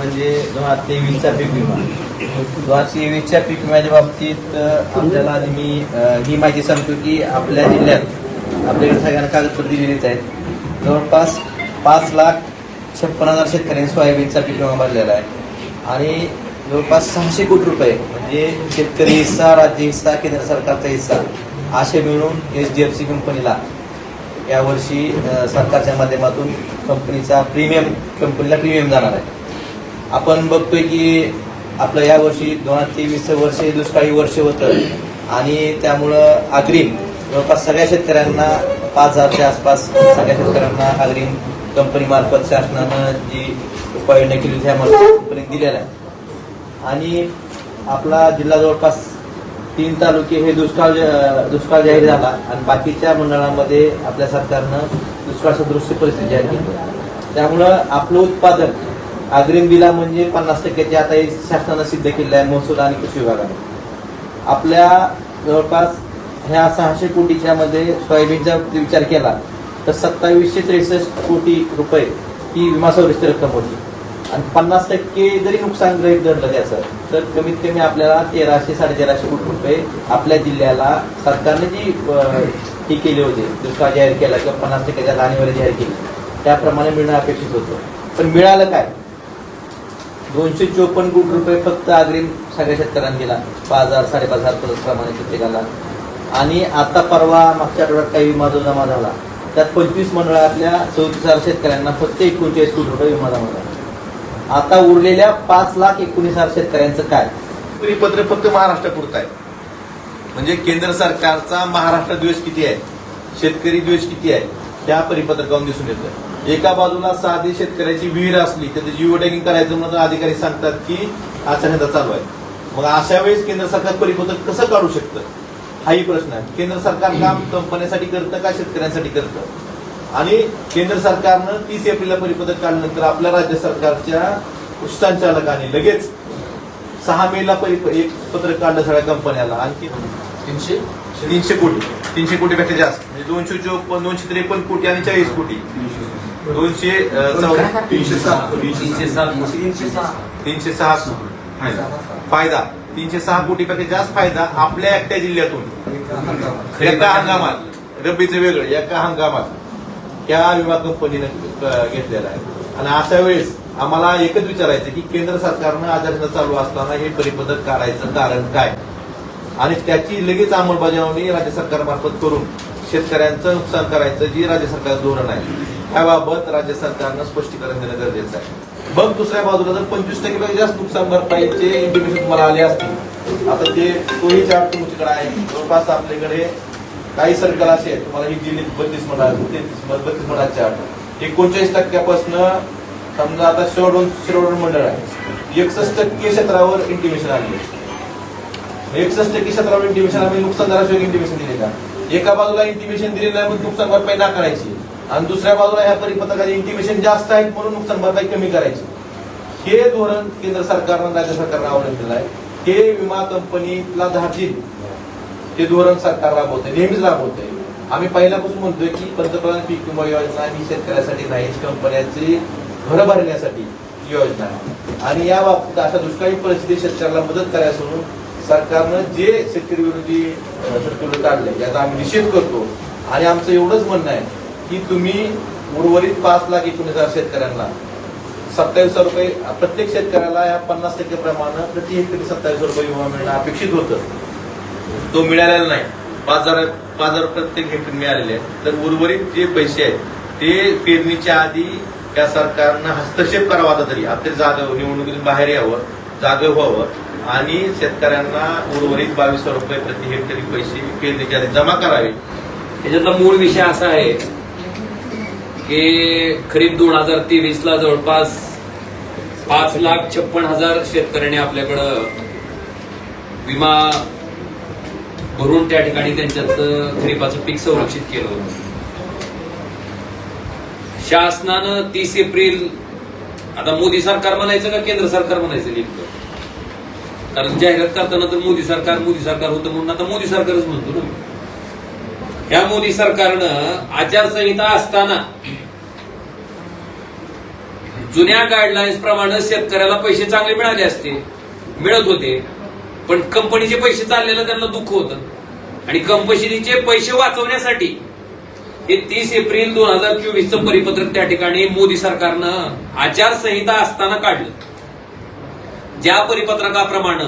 म्हणजे दोन आठशे तेवीसचा पीक विमा. दोन हजार तेवीसच्या पीक विम्याच्या बाबतीत आपल्याला आधी मी ही माहिती सांगतो की आपल्या जिल्ह्यात आपल्याकडे सगळ्यांना कागदपत्र दिलेलीच आहेत. जवळपास पाच लाख छप्पन हजार शेतकऱ्यांनी सोयाबीनचा पीक विमा भरलेला आहे. आणि जवळपास सहाशे कोटी रुपये म्हणजे शेतकरी हिस्सा राज्य हिस्सा केंद्र सरकारचा हिस्सा असे मिळून एच डी एफ सी कंपनीला यावर्षी सरकारच्या माध्यमातून कंपनीचा प्रीमियम कंपनीला प्रीमियम जाणार आहे. आपण बघतोय की आपलं या वर्षी दोन हजार तेवीसचं वर्ष हे दुष्काळी वर्ष होतं. आणि त्यामुळं अग्रिम जवळपास सगळ्या शेतकऱ्यांना पाच हजारच्या आसपास सगळ्या शेतकऱ्यांना अग्रिम कंपनीमार्फत शासनानं जी उपाययोजना केली होती ह्या कंपनीत दिलेल्या आहे. आणि आपला जिल्हा जवळपास तीन तालुके हे दुष्काळ दुष्काळ जाहीर झाला आणि बाकीच्या मंडळामध्ये आपल्या सरकारनं दुष्काळ सदृश्य परिस्थिती जाहीर केली. त्यामुळं आपलं उत्पादन अग्रिम दिला म्हणजे पन्नास टक्क्याचे आता हे शासनानं सिद्ध केलेलं आहे महसूल आणि कृषी विभागाने. आपल्या जवळपास ह्या सहाशे कोटीच्या मध्ये सोयाबीनचा विचार केला तर सत्तावीसशे त्रेसष्ट कोटी रुपये ही विमा सवलतीची रक्कम होती. आणि पन्नास टक्के जरी नुकसान ग्रहित धरलं त्याचं तर कमीत कमी आपल्याला तेराशे साडेतेराशे कोटी रुपये आपल्या जिल्ह्याला सरकारने जी हे ही केली होती दुष्काळ जाहीर केला किंवा पन्नास टक्क्याच्या लाणीवर जाहीर केली त्याप्रमाणे मिळणं अपेक्षित होतं. पण मिळालं काय? दोनशे चोपन्न कोटी रुपये फक्त अग्रिम सगळ्या शेतकऱ्यांना दिला पाच हजार साडेपाच हजार परत प्रमाणे प्रत्येकाला आणि आता परवा मागच्या आठवड्यात काही विमा जो जमा झाला. त्यात पंचवीस मंडळातल्या चौतीस हजार शेतकऱ्यांना फक्त एकोणचाळीस कोटी रुपये विमा जमा झाला. आता उरलेल्या पाच लाख एकोणीस हजार शेतकऱ्यांचं काय? परिपत्र फक्त महाराष्ट्रापुरतं आहे. म्हणजे केंद्र सरकारचा महाराष्ट्र द्वेष किती आहे? शेतकरी द्वेष किती आहे? त्या परिपत्रकावरून दिसून येतं एका बाजूला साधी शेतकऱ्याची विहीर असली त्याचं जिओ टॅगिंग करायचं म्हणून आधिकारी सांगतात की आचारसंहिता चालू आहे. मग अशा वेळेस केंद्र सरकार परिपत्रक कसं काढू शकतं? हाही प्रश्न आहे. केंद्र सरकार काम कंपन्यांसाठी करतं का शेतकऱ्यांसाठी करतं? आणि केंद्र सरकारनं तीस एप्रिलला परिपत्रक काढल्यानंतर आपल्या राज्य सरकारच्या संचालकांनी लगेच सहा मेला एक पत्रक काढलं सगळ्या कंपन्याला. आणखी तीनशे? तीनशे कोटी. तीनशे कोटीपेक्षा जास्त. म्हणजे दोनशे चोपन्न दोनशे त्रेपन्न कोटी आणि चाळीस कोटी. दोनशे तीनशे सात. तीनशे सात तीनशे सहा फायदा. फायदा. तीनशे सहा कोटीपेक्षा जास्त फायदा आपल्या एकट्या जिल्ह्यातून. एका हंगामात. रब्बीचं वेगळं. एका हंगामात. त्या विमा कंपनीनं घेतलेला आहे. आणि अशा वेळेस आम्हाला एकच विचारायचं की केंद्र सरकारनं आचारसंहिता चालू असताना हे परिपत्रक काढायचं कारण काय? आणि त्याची लगेच अंमलबजावणी राज्य सरकारमार्फत करून शेतकऱ्यांचं नुकसान करायचं जी राज्य सरकारचं धोरण आहे त्याबाबत राज्य सरकारनं स्पष्टीकरण देणं गरजेचं आहे. बघ दुसऱ्या बाजूला जर पंचवीस टक्के जास्त नुकसान भरपाईचे इन्फॉर्मेशन तुम्हाला आले असतील. आता ते तोही चार्ट तुमच्याकडे आहे. जवळपास आपल्याकडे काही सर्कल असे आहेत. तुम्हाला ही दिली बत्तीस मंडळ तेहतीस बत्तीस मंडळ चार्ट एकोणचाळीस टक्क्यापासून समजा आता शिरोडून शिरोडून मंडळ आहे. एकसष्ट टक्के क्षेत्रावर इंटिमेशन आले एकसष्ट टक्के क्षेत्रावर इंटिमेशन आम्ही नुकसान झाल्याशिवाय इंटिमेशन दिले का? एका बाजूला इंटिमेशन दिलेलं आहे म्हणून नुकसान भरपाई ना करायची आणि दुसऱ्या बाजूला ह्या परिपत्रकाचे इंटिमेशन जास्त आहेत म्हणून नुकसान भरपाई कमी करायची. हे धोरण केंद्र सरकारनं राज्य सरकारनं अवलंबलेलं आहे. हे विमा कंपनीला धाडतील. ते धोरण सरकार राबवतंय नेहमीच राबवतंय. आम्ही पहिल्यापासून म्हणतोय की पंतप्रधान पीक विमा योजना ही शेतकऱ्यासाठी नाही कंपन्यांची घर भरण्यासाठी योजना आणि या बाबतीत अशा दुष्काळी परिस्थितीत शेतकऱ्याला मदत करायला सोडून सरकारनं जे शेतकरी विरोधी सर्क्युलर काढले याचा आम्ही निषेध करतो. आणि आमचं एवढंच म्हणणं आहे की तुम्ही उर्वरित पाच लाख एकोणीस हजार शेतकऱ्यांना सत्तावीस हजार रुपये प्रत्येक शेतकऱ्याला या पन्नास टक्के प्रमाण प्रति हेक्टरी सत्तावीस रुपये विमा मिळणं अपेक्षित होतं. तो मिळालेला नाही. पाच हजार पाच हजार प्रत्येक हेक्टर मिळालेले आहेत. तर उर्वरित जे पैसे आहेत ते पेरणीच्या आधी त्या सरकारनं हस्तक्षेप करावा आता तरी. आपल्या जागा निवडणुकीतून बाहेर यावं जागे व्हावं. आणि शेतकऱ्यांना उर्वरित बावीस रुपये प्रति हेक्टरी पैसे पेरणीच्या जमा करावे. त्याच्यातला मूळ विषय असा आहे की खरीप दोन हजार तेवीस ला जवळपास पाच लाख छप्पन हजार शेतकऱ्यांनी आपल्याकडं विमा भरून त्या ठिकाणी त्यांच्यात खरीपाचं पीक संरक्षित केलं होतं. शासनानं तीस एप्रिल आता मोदी सरकार म्हणायचं का केंद्र सरकार म्हणायचं नेमकं? कारण जाहिरात करताना तर मोदी सरकार मोदी सरकार होतं म्हणून आता मोदी सरकारच म्हणतो ना. ह्या मोदी सरकारनं आचारसंहिता असताना जुन्या गाईडलाईन्स प्रमाणे शेतकऱ्याला पैसे चांगले मिळाले असते मिळत होते पण कंपनीचे पैसे चाललेलं त्यांना दुःख होतं. आणि कंपनीचे पैसे वाचवण्यासाठी हे तीस एप्रिल दोन हजार चोवीसचं परिपत्रक त्या ठिकाणी मोदी सरकारनं आचारसंहिता असताना काढलं. ज्या परिपत्रकाप्रमाणे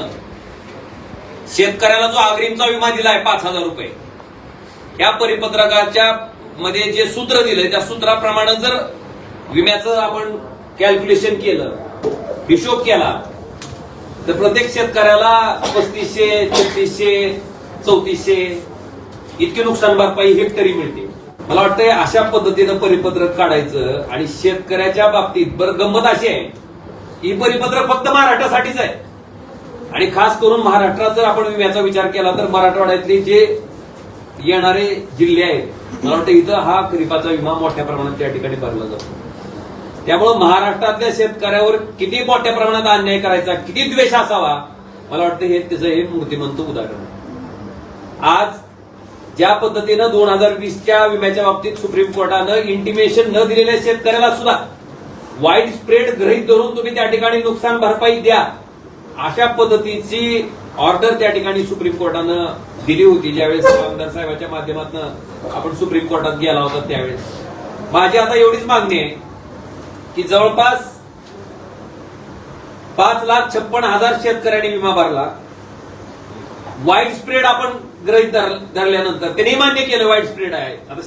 शेतकऱ्याला जो अग्रिमचा विमा दिलाय पाच हजार रुपये या परिपत्रकाच्या मध्ये जे सूत्र दिलंय त्या सूत्राप्रमाणे जर विम्याचं आपण कॅल्क्युलेशन केलं हिशोब केला तर प्रत्येक शेतकऱ्याला पस्तीसशे छत्तीसशे चौतीसशे इतके नुकसान भरपाई हेक्टरी मिळते. मला वाटतं अशा पद्धतीनं परिपत्रक काढायचं आणि शेतकऱ्याच्या बाबतीत बरं गंमत अशी आहे ही परिपत्रक फक्त महाराष्ट्रासाठीच आहे. आणि खास करून महाराष्ट्रात जर आपण विम्याचा विचार केला तर मराठवाड्यातले जे येणारे जिल्हे आहेत मला वाटतं इथं हा खरीपाचा विमा मोठ्या प्रमाणात त्या ठिकाणी भरला जातो. त्यामुळे महाराष्ट्रातल्या शेतकऱ्यावर किती मोठ्या प्रमाणात अन्याय करायचा किती द्वेष असावा मला वाटतं हे त्याचं हे मूर्तिमंत उदाहरण आहे. आज ज्या पद्धतीनं दोन हजार वीसच्या विम्याच्या बाबतीत सुप्रीम कोर्टानं इंटिमेशन न दिलेल्या शेतकऱ्याला सुद्धा वाईड स्प्रेड गृहीत धरून तुम्ही त्या ठिकाणी नुकसान भरपाई द्या. अशा पद्धतीची ऑर्डर त्या ठिकाणी सुप्रीम कोर्टानं दिली होती. ज्यावेळेस आमदार साहेबांच्या माध्यमातून आपण सुप्रीम कोर्टात गेला होता त्यावेळेस. माझी आता एवढीच मागणी आहे की जवळपास पाच लाख छप्पन हजार शेतकऱ्यांनी विमा भरला. वाईड स्प्रेड आपण गृहीत धरल्यानंतर. त्यांनी मान्य केलं वाईड स्प्रेड आहे. आता